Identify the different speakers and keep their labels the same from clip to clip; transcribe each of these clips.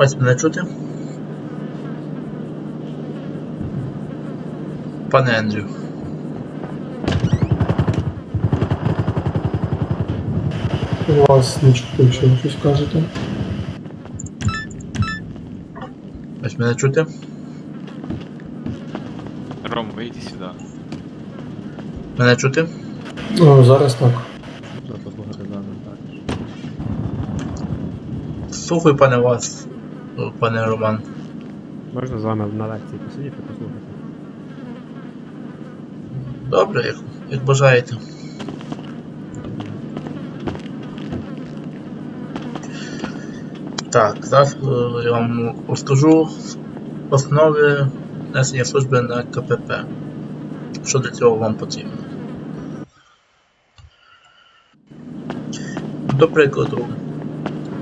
Speaker 1: Ось мене чути. Пане Ендрю.
Speaker 2: Вас не чути, якщо ви щось кажете.
Speaker 1: Ось мене чути.
Speaker 3: Ром, вийди сюди.
Speaker 1: Мене чути.
Speaker 2: Ну, зараз так.
Speaker 1: Слухаю, пане вас, пане Роман.
Speaker 4: Можна з вами на лекції посидіти, послухати.
Speaker 1: Добре, як, як бажаєте. Так, зараз е, я вам розкажу основи несення служби на КПП. Що для цього вам потрібно? До прикладу,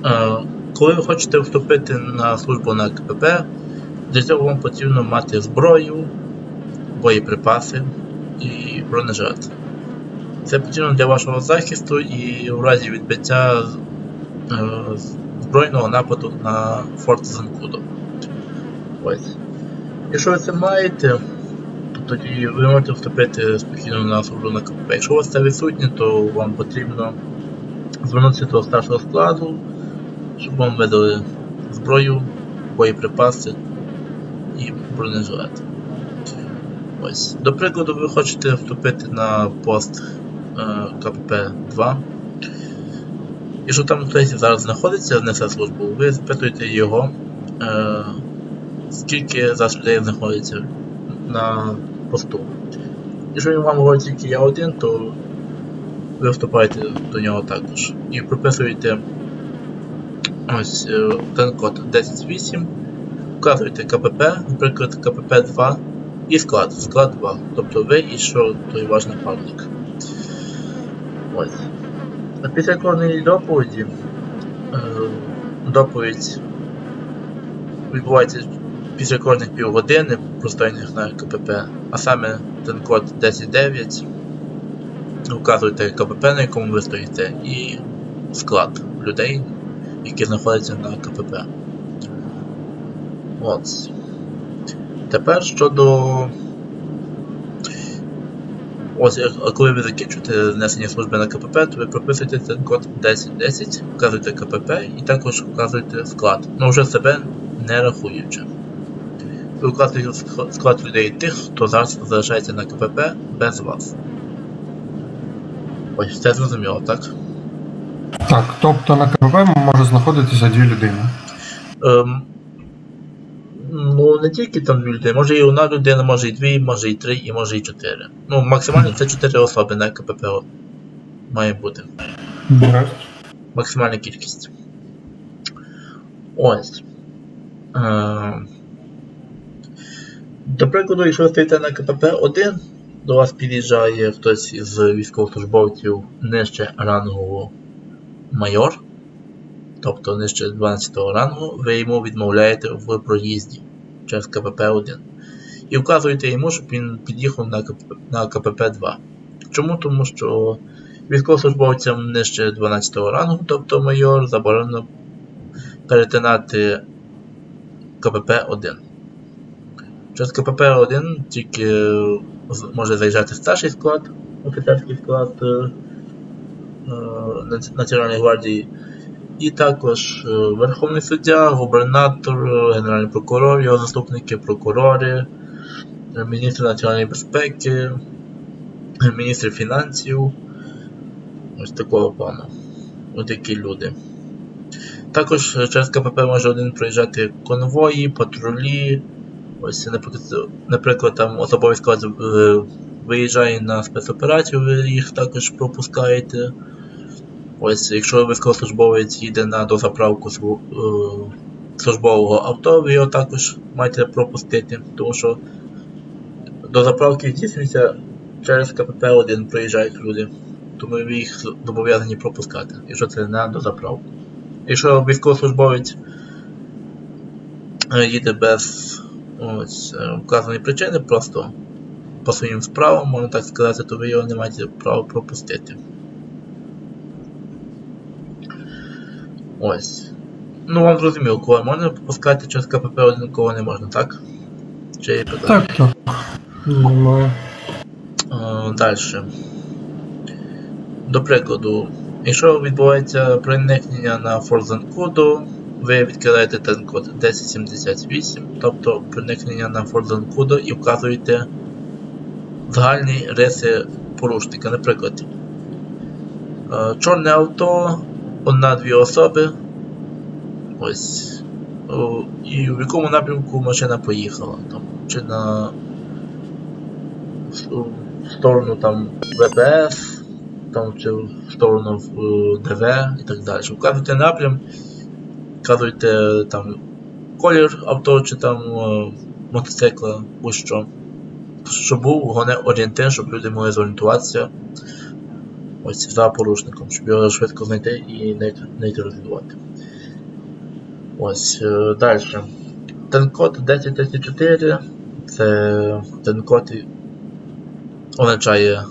Speaker 1: е, коли ви хочете вступити на службу на КПП, для цього вам потрібно мати зброю, боєприпаси і бронежилет. Це потрібно для вашого захисту і в разі відбиття е, збройного нападу на форт Занкудо. Ось. Якщо ви це маєте, то тоді ви можете вступити спокійно на службу на КПП. Якщо у вас це відсутнє, то вам потрібно звернутися до старшого складу, щоб вам видали зброю, боєприпаси і бронежилет. Ось. До прикладу, ви хочете вступити на пост е, КПП-2. Якщо там хтось зараз знаходиться, несе службу, ви запитуєте його, е, скільки зараз людей знаходиться на посту. Якщо він вам говорить тільки я один, то ви вступаєте до нього також. І прописуєте ось е, ten 108, вказуєте КПП, наприклад, КПП-2 і склад, склад 2. Тобто ви і що той ваш напарник. Ось. А після кожної доповіді е, доповідь відбувається після кожних півгодини простояння на КПП, а саме ten 10.9. Вказуєте КПП, на якому ви стоїте, і склад людей, які знаходяться на КПП. От. Тепер щодо. Ось, коли ви закінчуєте знесення служби на КПП, то ви прописуєте цей код 1010, вказуєте КПП і також вказуєте склад. Ну вже себе не рахуючи. Ви вказуєте склад людей тих, хто зараз залишається на КПП без вас. Ось, все зрозуміло, так?
Speaker 2: Так, тобто на КПП може знаходитися дві людини.
Speaker 1: Ем, ну, не тільки там дві людини, може і одна людина, може і дві, може і три, і може і чотири. Ну, максимально це чотири особи на КПП має бути.
Speaker 2: Гаразд.
Speaker 1: Максимальна кількість. Ось. Ем, до прикладу, якщо ви стоїте на КПП 1, до вас під'їжджає хтось із військовослужбовців нижче рангу майор, тобто нижче 12 рангу, ви йому відмовляєте в проїзді через КПП 1. І вказуєте йому, щоб він під'їхав на КПП, на КПП 2. Чому? Тому що військовослужбовцям нижче 12 рангу, тобто майор, заборонено перетинати КПП 1. Через КПП 1 тільки може заїжджати старший склад, офіцерський склад е, Національної гвардії, і також е, Верховний суддя, губернатор, е, генеральний прокурор, його заступники, прокурори, е, міністр національної безпеки, е, міністр фінансів. Ось такого плану. Ось такі люди. Також е, через КПП може один проїжджати конвої, патрулі. Ось, наприклад, там особовий склад е, виїжджає на спецоперацію, ви їх також пропускаєте. Ось, якщо військовослужбовець їде на дозаправку е, службового авто, ви його також маєте пропустити, тому що до заправки здійснюється через КПП-1 проїжджають люди, тому ви їх зобов'язані пропускати, якщо це не до заправку. Якщо військовослужбовець е, їде без ось, е, вказаної причини, просто по своїм справам, можна так сказати, то ви його не маєте права пропустити. Ось. Ну, вам зрозуміло, кого можна пропускати через КПП один, кого не можна, так? Чи є питання?
Speaker 2: Так, так. Немає.
Speaker 1: Далі. До прикладу, якщо відбувається проникнення на Forzen коду, ви відкидаєте ten код 1078, тобто проникнення на Forzen коду і вказуєте загальні риси порушника. Наприклад, е, чорне авто, одна-дві особи. Ось. І в якому напрямку машина поїхала. Там, чи на в сторону там ВПС, там чи в сторону е, ДВ і так далі. Вказуйте напрям, вказуйте там колір авто чи там е, мотоцикла, будь-що. Щоб був головне орієнтир, щоб люди могли зорієнтуватися ось за порушником, щоб його швидко знайти і не нейтралізувати. Ось е, далі. Тенкод 1034 це тенкод означає,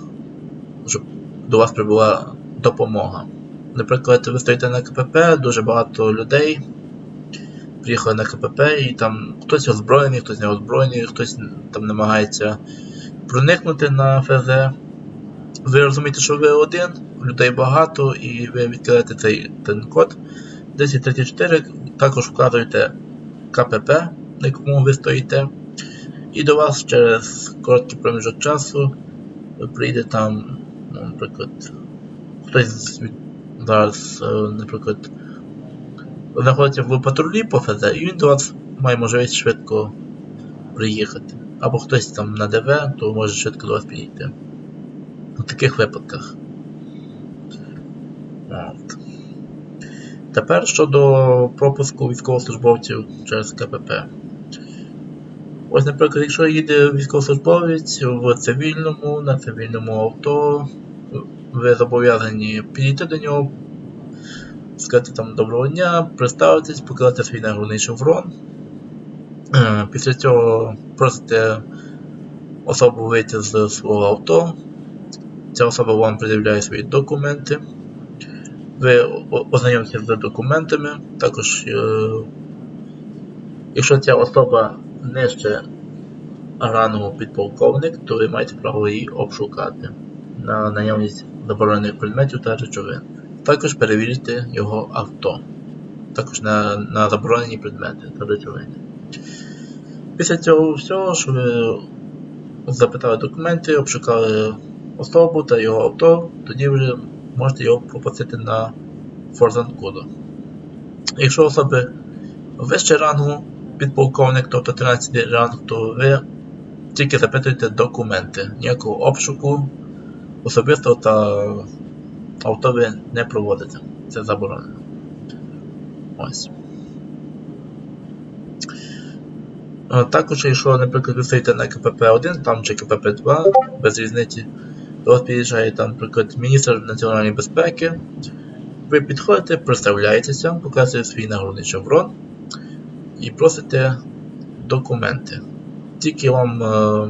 Speaker 1: щоб до вас прибула допомога. Наприклад, ви стоїте на КПП, дуже багато людей приїхали на КПП, і там хтось озброєний, хтось не озброєний, хтось там намагається проникнути на ФЗ. Ви розумієте, що ви один, людей багато, і ви відкриєте цей ten код 1034, також вказуєте КПП, на якому ви стоїте, і до вас через короткий проміжок часу прийде там, ну, наприклад, хтось зараз, е, наприклад, знаходиться в патрулі по ФЗ, і він до вас має можливість швидко приїхати. Або хтось там на ДВ, то може швидко до вас підійти. У таких випадках. От. Тепер щодо пропуску військовослужбовців через КПП. Ось, наприклад, якщо їде військовослужбовець в цивільному, на цивільному авто, ви зобов'язані підійти до нього, сказати там доброго дня, представитись, показати свій нагрудний шеврон. Е, Після цього просите особу вийти з свого авто. Ця особа вам пред'являє свої документи. Ви ознайомитеся з документами. Також, е, якщо ця особа нижче рангу підполковник, то ви маєте право її обшукати на наявність заборонених предметів та речовин. Також перевірити його авто. Також на, на заборонені предмети та речовини. Після цього всього, що ви запитали документи, обшукали особу та його авто, тоді вже можете його пропустити на Forza коду. Якщо особи вище рангу підполковник, тобто 13 ранг, то ви тільки запитуєте документи. Ніякого обшуку особисто та авто ви не проводите. Це заборонено. Ось. Е, Також, якщо, наприклад, ви стоїте на КПП-1 там чи КПП-2, без різниці, до вас під'їжджає там, наприклад, міністр національної безпеки. Ви підходите, представляєтеся, показуєте свій нагрудний шеврон і просите документи. Тільки вам е,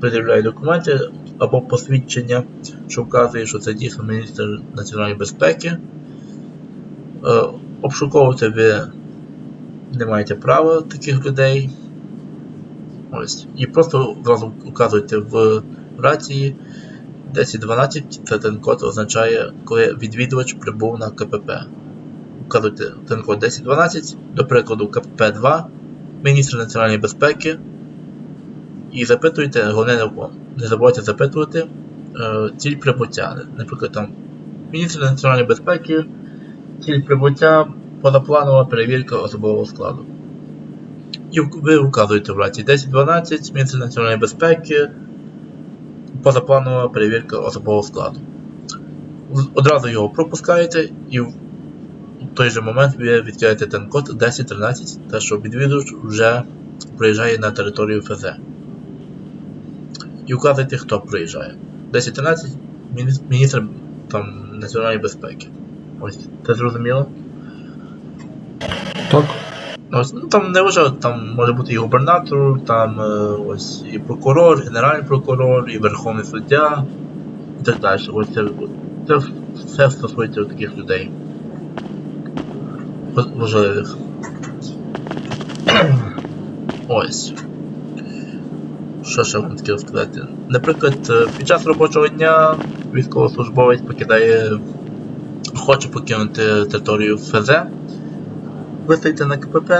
Speaker 1: пред'являють документи або посвідчення, що вказує, що це дійсно міністр національної безпеки. Е, обшуковувати ви не маєте права таких людей. Ось. І просто одразу вказуєте в рації 1012, це ten код означає, коли відвідувач прибув на КПП. Вказуєте ten код 1012, до прикладу КПП-2, міністр національної безпеки. І запитуєте, головне не- не забувайте запитувати е, ціль прибуття. Наприклад, там міністр національної безпеки, ціль прибуття, позапланова перевірка особового складу. І ви вказуєте в раці 1012, міністр національної безпеки, позапланова перевірка особового складу. Одразу його пропускаєте і в той же момент ви відкриєте ten код 1013, те, що відвідувач вже приїжджає на територію ФЗ. І вказуєте, хто приїжджає. 1013 міністр, міністр там, національної безпеки. Ось, це зрозуміло?
Speaker 2: Так.
Speaker 1: Ось, ну, там не вважаю, там може бути і губернатор, там е, ось і прокурор, генеральний прокурор, і верховний суддя, і так далі. Ось це, це все стосується таких людей. важливих. Ось. Що ще вам таке розказати? Наприклад, е, під час робочого дня військовослужбовець покидає, хоче покинути територію ФЗ. Ви стоїте на КПП,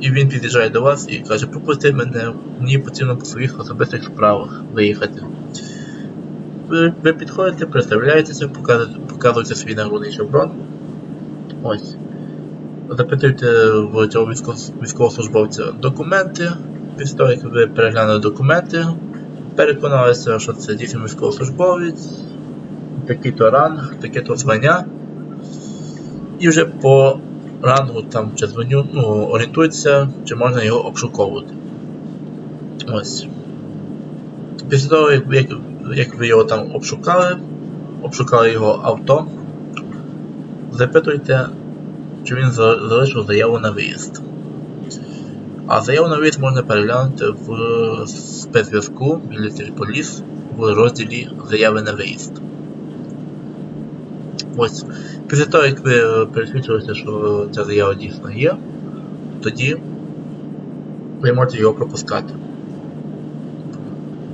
Speaker 1: і він під'їжджає до вас і каже, пропусти мене, мені потрібно по своїх особистих справах виїхати. Ви, ви підходите, представляєтеся, показуєте, свій нагрудний шеврон. Ось. Запитуєте в цього військовослужбовця документи. Після того, як ви переглянули документи, переконалися, що це дійсно військовослужбовець, такий-то ранг, таке-то звання. І вже по рангу там чи званню ну, орієнтується, чи можна його обшуковувати. Ось. Після того, як, як, ви його там обшукали, обшукали його авто, запитуйте, чи він залишив заяву на виїзд. А заяву на виїзд можна переглянути в спецзв'язку Military Police в розділі Заяви на виїзд. Ось. Після того, як ви пересвідчилися, що ця заява дійсно є, тоді ви можете його пропускати.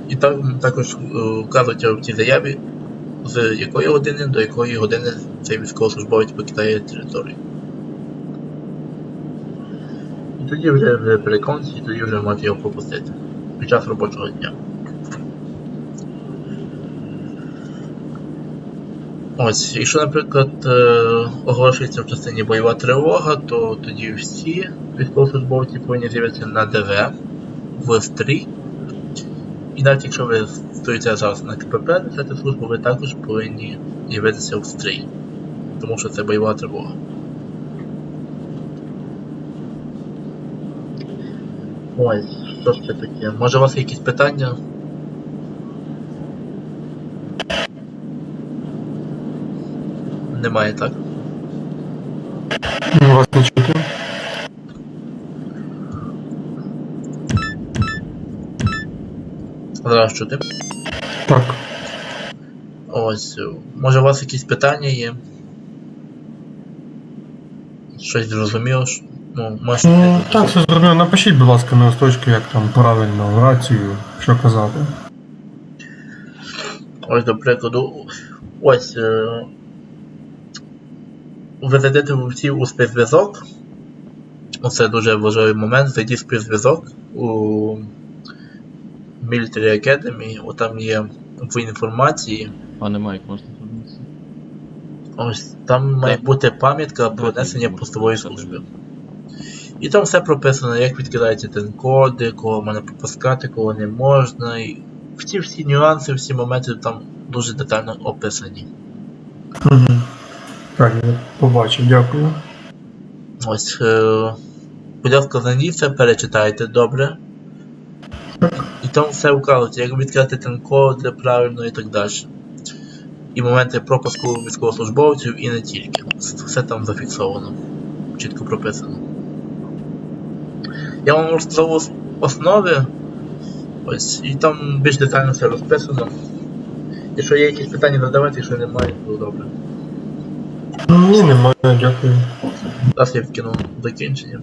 Speaker 1: І так, також е, вказується в цій заяві, з якої години до якої години цей військовослужбовець покидає територію. І тоді вже ви переконані, і тоді вже можете його пропустити під час робочого дня. Ось, якщо, наприклад, е, оголошується в частині бойова тривога, то тоді всі військовослужбовці повинні з'явитися на ДВ в стрій. І навіть якщо ви стоїте зараз на КПП, несете службу, ви також повинні з'явитися в стрій. Тому що це бойова тривога. Ось, що ж це таке? Може у вас якісь питання? Немає, так?
Speaker 2: Вас не чути.
Speaker 1: Зараз чути.
Speaker 2: Так.
Speaker 1: Ось. е, Може у вас якісь питання є? Щось зрозуміло? Ну, може,
Speaker 2: Ну, так, все зрозуміло. Напишіть, будь ласка, на листочку, як там правильно рацію, що казати.
Speaker 1: Ось, до прикладу, ось. Ви зайдете всі у спецзв'язок. Оце дуже важливий момент. Зайдіть в спецзв'язок у Military Academy, О, там є в інформації.
Speaker 3: Пане Майк, можна звернутися?
Speaker 1: Ось там має бути пам'ятка про
Speaker 3: Давайте
Speaker 1: несення постової служби. І там все прописано, як відкидаються тен-коди, кого можна пропускати, кого не можна. І всі всі нюанси, всі моменти там дуже детально описані.
Speaker 2: Угу. Так, я побачив, дякую.
Speaker 1: Ось, е, будь ласка, знайдіть це, перечитайте добре. І там все вказується, як відкрити тен-коди правильно і так далі. І моменти пропуску військовослужбовців і не тільки. Все там зафіксовано. Чітко прописано. Я вам розказав основи. Ось, і там більш детально все розписано. Якщо є якісь питання, задавайте, якщо немає, то добре.
Speaker 2: Ні, немає, дякую.
Speaker 1: Так я в кіно закінчення.